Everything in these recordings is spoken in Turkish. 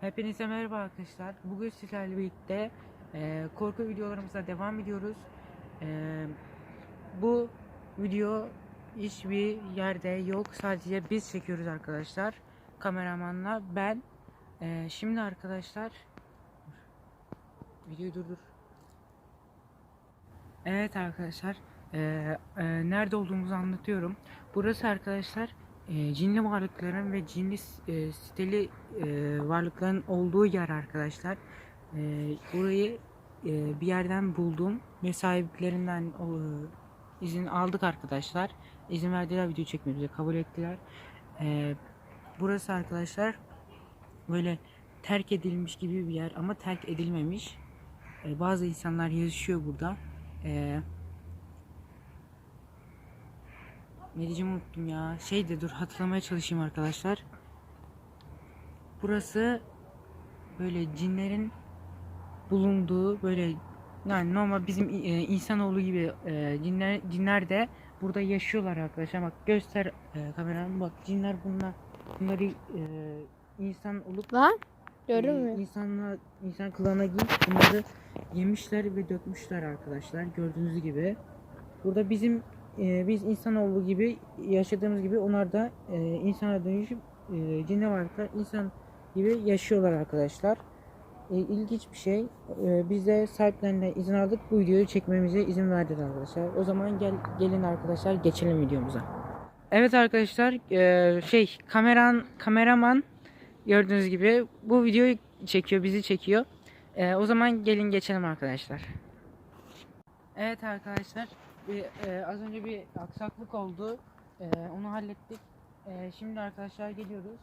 Hepinize merhaba arkadaşlar. Bugün sizlerle birlikte e, korku videolarımıza devam ediyoruz. E, bu video hiçbir yerde yok. Sadece biz çekiyoruz arkadaşlar. Kameramanla ben. E, şimdi arkadaşlar videoyu durdur. Evet arkadaşlar. e, e, nerede olduğumuzu anlatıyorum. Burası arkadaşlar e, cinli varlıkların ve cinli e, siteli e, varlıkların olduğu yer arkadaşlar. E, burayı e, bir yerden buldum ve sahiplerinden e, izin aldık arkadaşlar. İzin verdiler video çekmemize kabul ettiler. E, burası arkadaşlar böyle terk edilmiş gibi bir yer ama terk edilmemiş. E, bazı insanlar yaşıyor burada. E, ne diyeceğimi unuttum ya. Şey de dur hatırlamaya çalışayım arkadaşlar. Burası böyle cinlerin bulunduğu böyle yani normal bizim e, insanoğlu gibi e, cinler cinler de burada yaşıyorlar arkadaşlar. Bak göster e, kameranı bak cinler bunlar bunları e, insan olup Lan e, görünmüyor. insanla insan kılığına giyip bunları yemişler ve dökmüşler arkadaşlar gördüğünüz gibi. Burada bizim e, biz insanoğlu gibi yaşadığımız gibi onlar da e, insana dönüşüp e, cinne varlıklar insan gibi yaşıyorlar arkadaşlar. E, ilginç bir şey. E, biz de sahiplerine izin aldık. Bu videoyu çekmemize izin verdiler arkadaşlar. O zaman gel gelin arkadaşlar geçelim videomuza. Evet arkadaşlar e, şey kameran kameraman gördüğünüz gibi bu videoyu çekiyor bizi çekiyor. E, o zaman gelin geçelim arkadaşlar. Evet arkadaşlar bir, e, az önce bir aksaklık oldu. E, onu hallettik. E, şimdi arkadaşlar geliyoruz.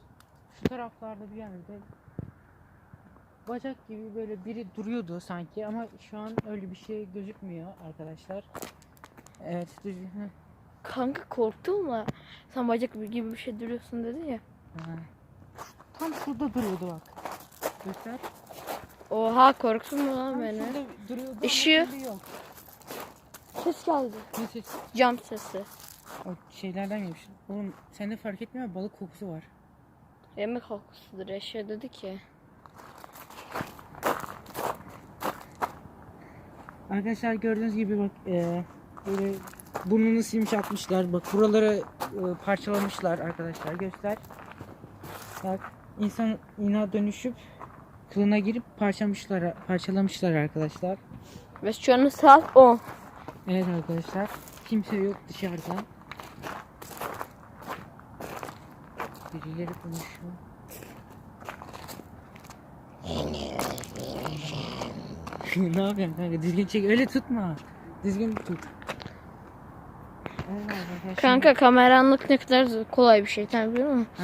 Şu taraflarda bir yerde bacak gibi böyle biri duruyordu sanki ama şu an öyle bir şey gözükmüyor arkadaşlar. Evet düzgün. Kanka korktun mu? Sen bacak gibi bir şey duruyorsun dedi ya. Ha. Tam şurada duruyordu bak. Göster. Oha korktun mu lan Tam beni? şurada duruyordu ama Işığı. şimdi yok. Ses geldi. Ne ses? Cam sesi. O şeylerden gelmiş. Oğlum sen de fark etmiyor balık kokusu var. Yemek kokusudur eşya dedi ki. Arkadaşlar gördüğünüz gibi bak e, böyle burnunu silmiş atmışlar. Bak buraları e, parçalamışlar arkadaşlar. Göster. Bak insan ina dönüşüp kılına girip parçalamışlar parçalamışlar arkadaşlar. Ve şu an saat 10. Evet arkadaşlar. Kimse yok dışarıda. Birileri konuşuyor. ne yapıyorsun kanka? Düzgün çek. Öyle tutma. Düzgün tut. Evet arkadaşlar, Kanka kameranlık ne kadar kolay bir şey sen biliyor musun? Ha.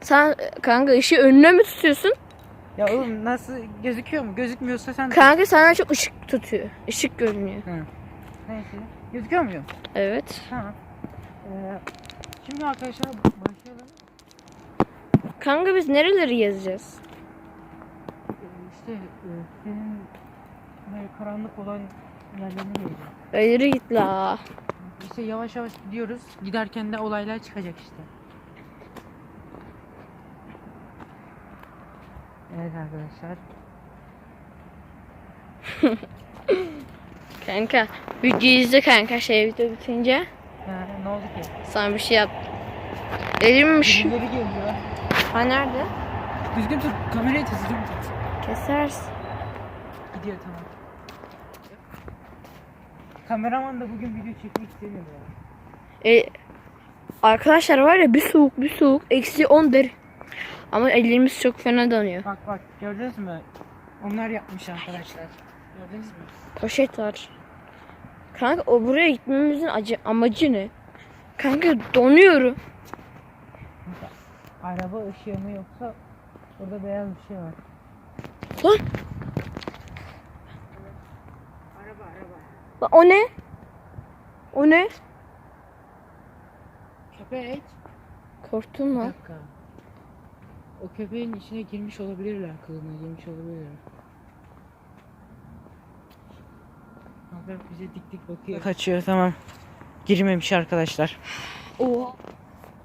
Sen kanka ışığı önüne mi tutuyorsun? Ya oğlum nasıl gözüküyor mu? Gözükmüyorsa sen Kanka sana çok ışık tutuyor. Işık görünüyor. Ha. Neyse. Gözüküyor mu? Evet. Tamam. Ee, şimdi arkadaşlar başlayalım. Kanka biz nereleri gezeceğiz? Ee, İşte e, senin böyle karanlık olan yerlerine geleceğim. Yürü git la. İşte yavaş yavaş gidiyoruz. Giderken de olaylar çıkacak işte. Evet arkadaşlar. Kanka videoyu izle kanka şey video bitince. Yani ne oldu ki? Sana bir şey yap. Elimmiş. Birileri geliyor. Ha nerede? Düzgün tut. Kamerayı tut. Düzgün tut. Kesersin. Gidiyor tamam. Kameraman da bugün video çekmek istemiyor ya. E, arkadaşlar var ya bir soğuk bir soğuk. Eksi 10 der. Ama ellerimiz çok fena donuyor. Bak bak gördünüz mü? Onlar yapmış arkadaşlar. Gördünüz mü? Poşet var. Kanka o buraya gitmemizin acı, amacı ne? Kanka donuyorum. Araba ışığı mı yoksa orada beyaz bir şey var. Lan, Araba araba. lan o ne? O ne? Köpek. Korktun Bir mu? dakika. O köpeğin içine girmiş olabilirler. Kılığına girmiş olabilirler. Abi bize dik dik bakıyor. Kaçıyor tamam. Girmemiş arkadaşlar. Oha.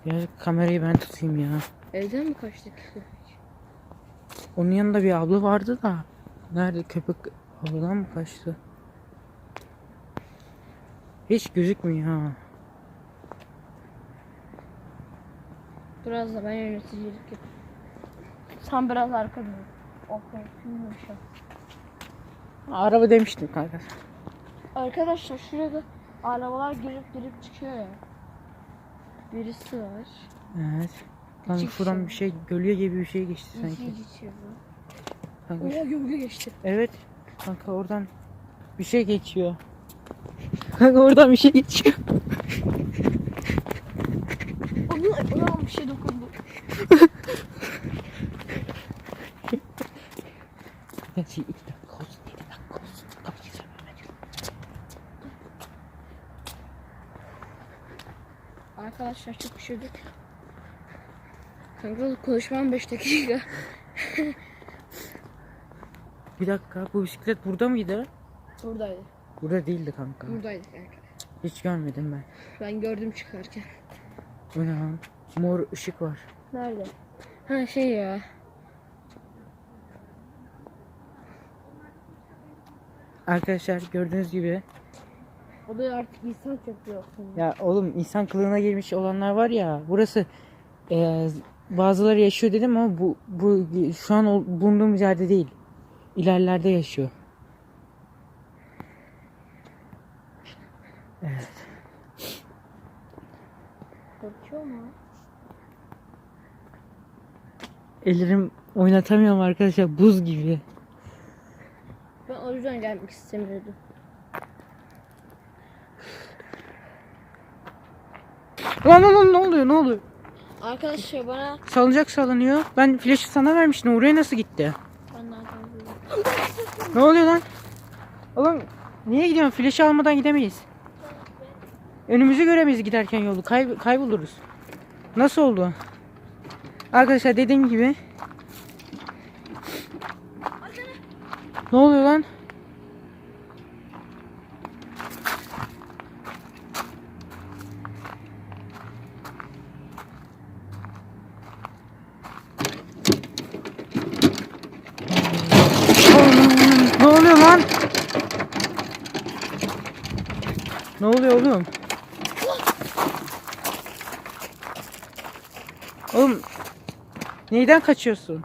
Ya kamerayı ben tutayım ya. Evden mi kaçtık? Onun yanında bir abla vardı da. Nerede köpek abladan mı kaçtı? Hiç gözükmüyor ha. Biraz da ben yöneticilik yapayım. Sen biraz arkada. Okay, yumuşak. Araba demiştim kanka. Arkadaşlar şurada arabalar girip girip çıkıyor ya. Birisi var. Evet. Lan Çık şuradan şu. bir şey gölge gibi bir şey geçti sanki. geçiyor bu. Oha gölge geçti. evet. Kanka oradan bir şey geçiyor. Kanka oradan bir şey geçiyor. Ona, ona bir şey dokundu. Şey olsun, iki dakika olsun. Kapatacağım hemen. Arkadaşlar çok üşüdük. Kanka konuşmam 5 dakika. Bir dakika bu bisiklet burada mıydı? Buradaydı. Burada değildi kanka. Buradaydı kanka. Hiç görmedim ben. Ben gördüm çıkarken. Bu ne lan? Mor ışık var. Nerede? Ha şey ya. Arkadaşlar gördüğünüz gibi O da artık insan yok. ya oğlum insan kılığına girmiş olanlar var ya burası e, bazıları yaşıyor dedim ama bu bu şu an bulunduğumuz yerde değil. İlerlerde yaşıyor. Evet. Korkuyor mu? Ellerim oynatamıyorum arkadaşlar buz gibi. Ben o yüzden gelmek istemiyordum. Lan lan lan ne oluyor ne oluyor? Arkadaşlar bana Salıncak salınıyor. Ben flaşı sana vermiştim. Oraya nasıl gitti? ben nereden buldum? Ne oluyor lan? Oğlum niye gidiyorsun? Flaşı almadan gidemeyiz. Önümüzü göremeyiz giderken yolu. Kay- kayboluruz. Nasıl oldu? Arkadaşlar dediğim gibi. Ne oluyor lan? Ne oluyor lan? Ne oluyor oğlum? Oğlum neyden kaçıyorsun?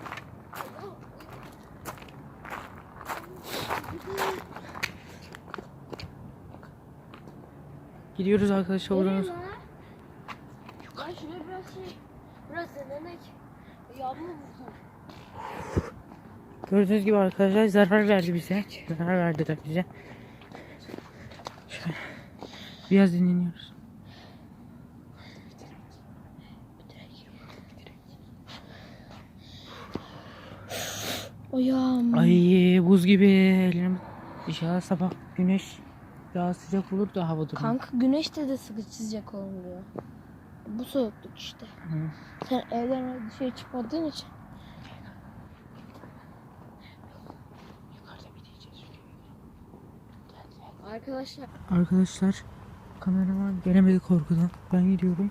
Gidiyoruz arkadaşlar oradan. Ben şuraya biraz şey, biraz denemek. Yağmur. Gördüğünüz gibi arkadaşlar zarar verdi bize. Zarar verdiler bize. Biraz dinleniyoruz. Ayağım. Ay buz gibi ellerim. İnşallah sabah güneş daha sıcak olur da hava durumu. Kanka güneşte de sıkı sıcak olmuyor. Bu soğukluk işte. Hı. Sen evden dışarı çıkmadığın için. Arkadaşlar Arkadaşlar kameraman gelemedi korkudan. Ben gidiyorum.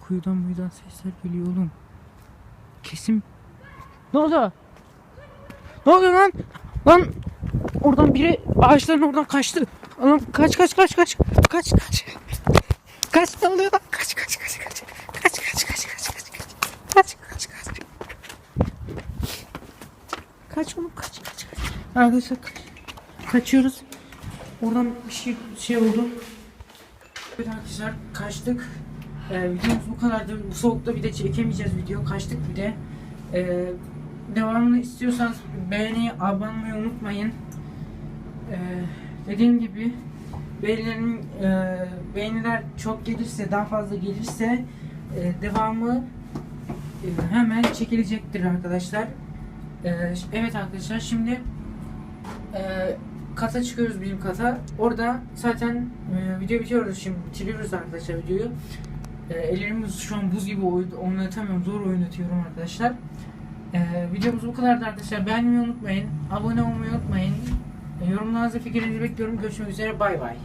Kuyudan muydan sesler geliyor oğlum. Kesin. Ne oldu? Ne oluyor lan? Lan oradan biri ağaçların oradan kaçtı. Oğlum kaç kaç kaç kaç. Kaç kaç. Kaç ne oluyor lan? Kaç kaç kaç. Kaç kaç kaç kaç kaç kaç. Kaç kaç kaç. Kaç oğlum kaç kaç kaç. Arkadaşlar kaç. Kaçıyoruz. Oradan bir şey şey oldu. Evet arkadaşlar kaçtık. Ee, videomuz bu kadardı. Bu soğukta bir de çekemeyeceğiz video. Kaçtık bir de. Ee, devamını istiyorsanız beğeni, abone olmayı unutmayın. Ee, dediğim gibi beğenilerin, e, beğeniler çok gelirse, daha fazla gelirse e, devamı e, hemen çekilecektir arkadaşlar. Ee, evet arkadaşlar şimdi e, kata çıkıyoruz bizim kata. Orada zaten e, video bitiyoruz şimdi bitiriyoruz arkadaşlar videoyu. E, ellerimiz şu an buz gibi oy- oynatamıyorum. Zor oynatıyorum arkadaşlar. E, videomuz bu kadardı arkadaşlar. Beğenmeyi unutmayın. Abone olmayı unutmayın. E, yorumlarınızı fikrinizi bekliyorum. Görüşmek üzere. Bay bay.